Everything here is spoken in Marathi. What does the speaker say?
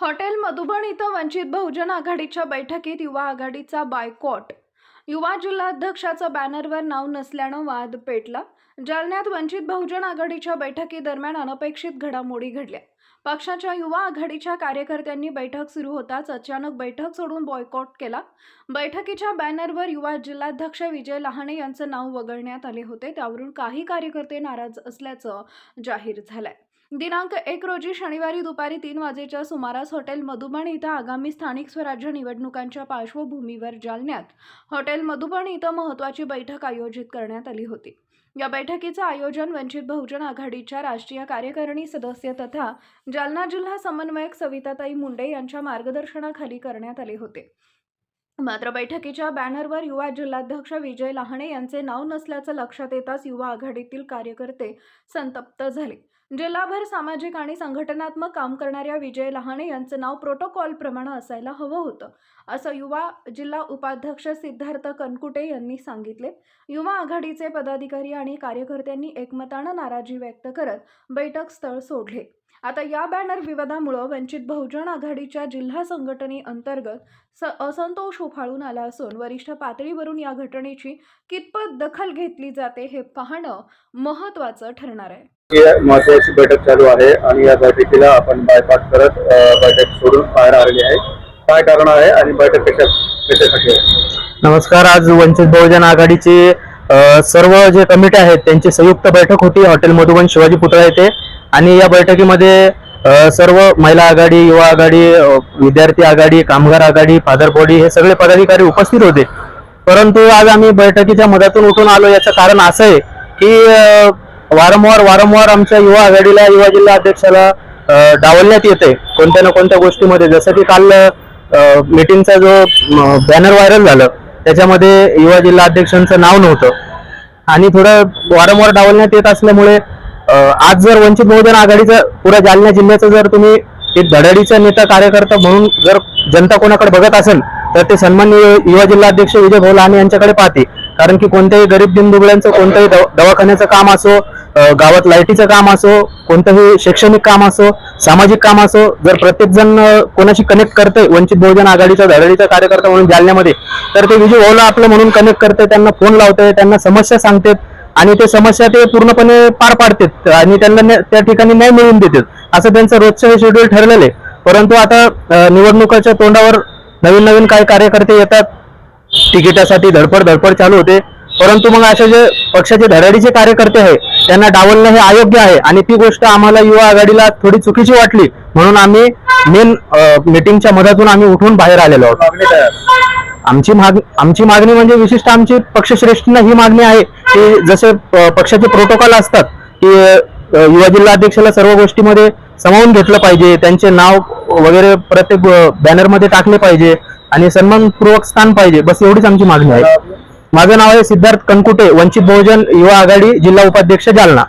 हॉटेल मधुबन इथं वंचित बहुजन आघाडीच्या बैठकीत युवा आघाडीचा बायकॉट. युवा जिल्हाध्यक्षाचं बॅनरवर नाव नसल्यानं वाद पेटला. जालन्यात वंचित बहुजन आघाडीच्या बैठकीदरम्यान अनपेक्षित घडामोडी घडल्या. पक्षाच्या युवा आघाडीच्या कार्यकर्त्यांनी बैठक सुरू होताच अचानक बैठक सोडून बॉयकॉट केला. बैठकीच्या बॅनरवर युवा जिल्हाध्यक्ष विजय लहाणे यांचं नाव वगळण्यात आले होते. त्यावरून काही कार्यकर्ते नाराज असल्याचं जाहीर झालंय. दिनांक एक रोजी शनिवारी दुपारी तीन वाजेच्या सुमारास हॉटेल मधुबन इथं आगामी स्थानिक स्वराज्य निवडणुकांच्या पार्श्वभूमीवर जालन्यात हॉटेल मधुबन इथं महत्त्वाची बैठक आयोजित करण्यात आली होती. या बैठकीचं आयोजन वंचित बहुजन आघाडीच्या राष्ट्रीय कार्यकारिणी सदस्य तथा जालना जिल्हा समन्वयक सविताताई मुंडे यांच्या मार्गदर्शनाखाली करण्यात आले होते. मात्र बैठकीच्या बॅनरवर युवा जिल्हाध्यक्ष विजय लहाणे यांचे नाव नसल्याचं लक्षात येताच युवा आघाडीतील कार्यकर्ते संतप्त झाले. जिल्हाभर सामाजिक आणि संघटनात्मक काम करणाऱ्या विजय लहाणे यांचं नाव प्रोटोकॉलप्रमाणे असायला हवं होतं असं युवा जिल्हा उपाध्यक्ष सिद्धार्थ कनकुटे यांनी सांगितले. युवा आघाडीचे पदाधिकारी आणि कार्यकर्त्यांनी एकमतानं नाराजी व्यक्त करत बैठक स्थळ सोडले. आता या बॅनर विवादामुळं वंचित बहुजन आघाडीच्या जिल्हा संघटनेअंतर्गत स असंतोष उफाळून आला असून वरिष्ठ पातळीवरून या घटनेची कितपत दखल घेतली जाते हे पाहणं महत्त्वाचं ठरणार आहे. महत्वाची बैठक चालू आहे आणि या बैठकीला आपण बायपास करत बैठक सोडून बाहेर आलेली आहे. काय कारण आहे आणि बैठक कशा कशासाठी आहे? नमस्कार आज वंचित बहुजन आघाडीचे सर्व जे कमिटी आहेत त्यांची संयुक्त बैठक होती. हॉटेल मधुबन शिवाजी पुतळा येथे. आणि या बैठकीमध्ये सर्व महिला आघाडी युवा आघाडी विद्यार्थी आघाडी कामगार आघाडी फादर बॉडी हे सगळे पदाधिकारी उपस्थित होते. परंतु आज आम्ही बैठकीच्या मधातून उठून आलो याचं कारण असं आहे की वारंवार वारंवार आमच्या युवा आघाडीला युवा जिल्हा अध्यक्षाला डावलण्यात येते कोणत्या ना कोणत्या गोष्टीमध्ये. जसं की काल मीटिंगचा जो बॅनर व्हायरल झालं त्याच्यामध्ये युवा जिल्हा अध्यक्षांचं नाव नव्हतं. आणि थोडं वारंवार डावलण्यात येत असल्यामुळे आज जर वंचित बहुजन आघाडीचा पुऱ्या जालना जिल्ह्याचं जर तुम्ही एक धडाडीचा नेता कार्यकर्ता म्हणून जर जनता कोणाकडे बघत असेल तर ते सन्मान्य युवा जिल्हा अध्यक्ष विजय भाऊ लहाने यांच्याकडे पाहते. कारण की कोणत्याही गरीब दिनदुबळ्यांचं कोणत्याही दवाखान्याचं काम असो गावात लाईटीचं काम असो कोणतंही शैक्षणिक काम असो सामाजिक काम असो जर प्रत्येक जण कोणाशी कनेक्ट करते वंचित बहुजन आघाडीचा धडाडीचा कार्यकर्ता म्हणून जालन्यामध्ये तर ते विजय भाऊला आपलं म्हणून कनेक्ट करते त्यांना फोन लावते त्यांना समस्या सांगतात. आणि ते समस्या ते पूर्णपणे पार पाडतात आणि त्यांना त्या ठिकाणी न्याय मिळवून देतात. असं त्यांचं रोजचं हे शेड्यूल ठरलेलं आहे. परंतु आता निवडणुकाच्या तोंडावर नवीन नवीन काही कार्यकर्ते येतात तिकिटासाठी धडपड धडपड चालू होते. परंतु मग अशा जे पक्षाचे धडाडीचे कार्यकर्ते आहे त्यांना डावलणं हे अयोग्य आहे. आणि ती गोष्ट आम्हाला युवा आघाडीला थोडी चुकीची वाटली. म्हणून आम्ही मेन मीटिंगच्या मधातून आम्ही उठून बाहेर आलेलो आहोत. आमची माग आमची मागणी म्हणजे विशिष्ट आमची पक्षश्रेष्ठींना ही मागणी आहे की जसे पक्षाचे प्रोटोकॉल असतात की युवा जिल्हा अध्यक्षाला सर्व गोष्टीमध्ये सामावून घेतलं पाहिजे त्यांचे नाव वगैरे प्रत्येक बॅनरमध्ये टाकले पाहिजे आणि सन्मानपूर्वक स्थान पाहिजे बस एवढीच आमची मागणी आहे. माझं नाव आहे सिद्धार्थ कनकुटे वंचित बहुजन युवा आघाडी जिल्हा उपाध्यक्ष जालना.